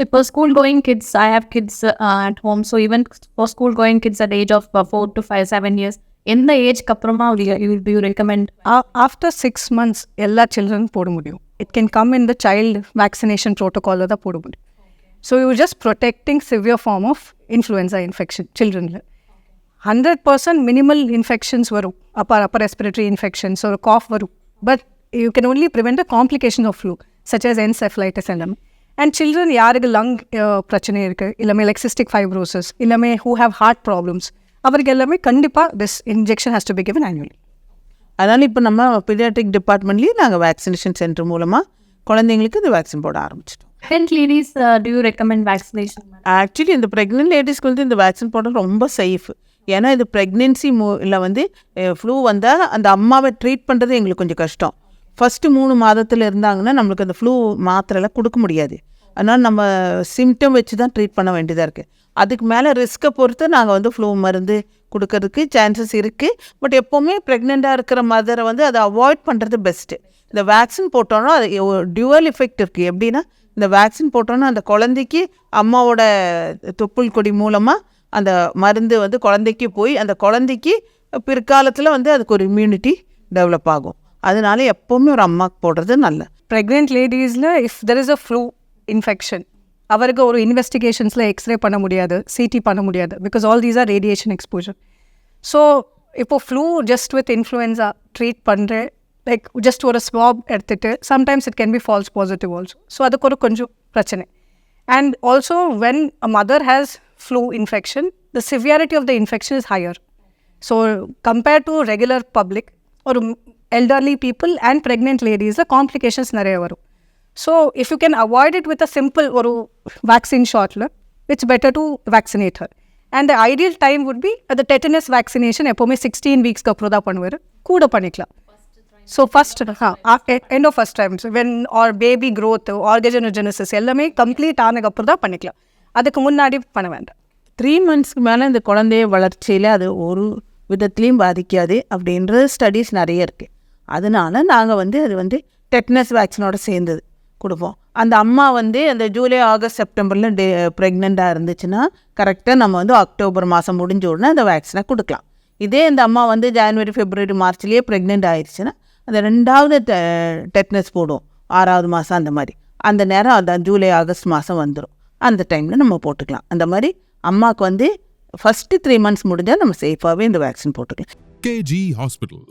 இப்போ school going kids I have kids at home so even for school going kids at age of four to five seven years எந்த ஏஜ்க்கு அப்புறமா you recommend after six months எல்லா children போட முடியும் it can come in the child vaccination ப்ரோட்டோகாலில் தான் போட முடியும் so you just protecting severe form of influenza infection சில்ட்ரனில் hundred percent minimal infections வரும் அப்பர் அப்பர் ரெஸ்பிரேட்டரி இன்ஃபெக்ஷன்ஸ் ஒரு காஃப் வரும் but you can only prevent the complication of flu such as encephalitis எல்லாமே and children யாருக்கு lung பிரச்சனை இருக்குது எல்லாமே like cystic fibrosis எல்லாமே who have heart problems அவருக்கு எல்லாமே கண்டிப்பாக this injection has to be given annually. அதனால் இப்போ நம்ம பீடியாட்ரிக் டிபார்ட்மெண்ட்லேயும் நாங்கள் வேக்சினேஷன் சென்டர் மூலமாக குழந்தைங்களுக்கு இந்த வேக்சின் போட ஆரம்பிச்சிட்டோம். Pregnant ladies do you recommend vaccination actually இந்த ப்ரெக்னென்ட் லேடிஸ்க்கு வந்து இந்த வேக்சின் போட ரொம்ப சேஃப் ஏன்னா இது ப்ரெக்னென்சி மூ இல்லை வந்து ஃப்ளூ வந்தால் அந்த அம்மாவை ட்ரீட் பண்ணுறது எங்களுக்கு கொஞ்சம் கஷ்டம். ஃபஸ்ட்டு மூணு மாதத்தில் இருந்தாங்கன்னா நம்மளுக்கு அந்த ஃப்ளூ மாத்திரைலாம் கொடுக்க முடியாது. அதனால் நம்ம சிம்டம் வச்சு தான் ட்ரீட் பண்ண வேண்டியதாக இருக்குது அதுக்கு மேலே ரிஸ்க்கை பொறுத்து நாங்கள் வந்து ஃப்ளூ மருந்து கொடுக்கறதுக்கு சான்சஸ் இருக்குது பட் எப்போவுமே ப்ரெக்னெண்ட்டாக இருக்கிற மதரை வந்து அதை அவாய்ட் பண்ணுறது பெஸ்ட்டு இந்த வேக்சின் போட்டோன்னா அது டியூவல் எஃபெக்ட் இருக்குது எப்படின்னா இந்த வேக்சின் போட்டோன்னா அந்த குழந்தைக்கு அம்மாவோட தொப்புள் கொடி மூலமாக அந்த மருந்து வந்து குழந்தைக்கு போய் அந்த குழந்தைக்கு பிற்காலத்தில் வந்து அதுக்கு ஒரு இம்யூனிட்டி டெவலப் ஆகும். அதனால எப்போவுமே ஒரு அம்மாவுக்கு போடுறது நல்ல pregnant லேடிஸில் if there is a flu infection அவருக்கு ஒரு இன்வெஸ்டிகேஷன்ஸில் எக்ஸ்ரே பண்ண முடியாது சிடி பண்ண முடியாது because all these are radiation exposure so இப்போது flu just with influenza treat பண்ணுறேன் லைக் ஜஸ்ட் ஒரு ஸ்வாப் எடுத்துகிட்டு sometimes it can be false positive also so அதுக்கு ஒரு கொஞ்சம் பிரச்சனை. And also when a mother has flu infection the severity of the infection is higher so compare to regular public ஒரு elderly people and pregnant லேடிஸில் complications நிறைய வரும். So if you can avoid it with a simple ஒரு vaccine ஷாட்டில் it's better to vaccinate her and the ideal time would be அந்த tetanus vaccination எப்போவுமே sixteen வீக்ஸ்க்கு அப்புறம் தான் பண்ணுவார். கூட பண்ணிக்கலாம். So first end of first times when our baby growth organogenesis எல்லாமே கம்ப்ளீட் ஆனதுக்கப்புறம் தான் பண்ணிக்கலாம். அதுக்கு முன்னாடி பண்ண வேண்டாம். த்ரீ மந்த்ஸ்க்கு மேலே இந்த குழந்தைய வளர்ச்சியில் அது ஒரு விதத்துலேயும் பாதிக்காது அப்படின்ற ஸ்டடீஸ் நிறைய இருக்குது அதனால நாங்கள் வந்து அது வந்து டெட்னஸ் வேக்சினோட சேர்ந்தது கொடுப்போம். அந்த அம்மா வந்து அந்த ஜூலை ஆகஸ்ட் செப்டம்பரில் டே ப்ரெக்னெண்ட்டாக இருந்துச்சுன்னா கரெக்டாக நம்ம வந்து அக்டோபர் மாதம் முடிஞ்ச உடனே அந்த வேக்சினை கொடுக்கலாம். இதே இந்த அம்மா வந்து ஜனவரி ஃபெப்ரவரி மார்ச்லேயே ப்ரெக்னென்ட் ஆயிடுச்சுன்னா அந்த ரெண்டாவது டெட்னஸ் போடுவோம். ஆறாவது மாதம் அந்த மாதிரி. அந்த நேரம் அந்த ஜூலை ஆகஸ்ட் மாதம் வந்துடும் அந்த டைமில் நம்ம போட்டுக்கலாம். அந்த மாதிரி அம்மாவுக்கு வந்து ஃபஸ்ட்டு த்ரீ மந்த்ஸ் முடிஞ்சால் நம்ம சேஃபாகவே இந்த வேக்சின் போட்டுக்கலாம். KG hospital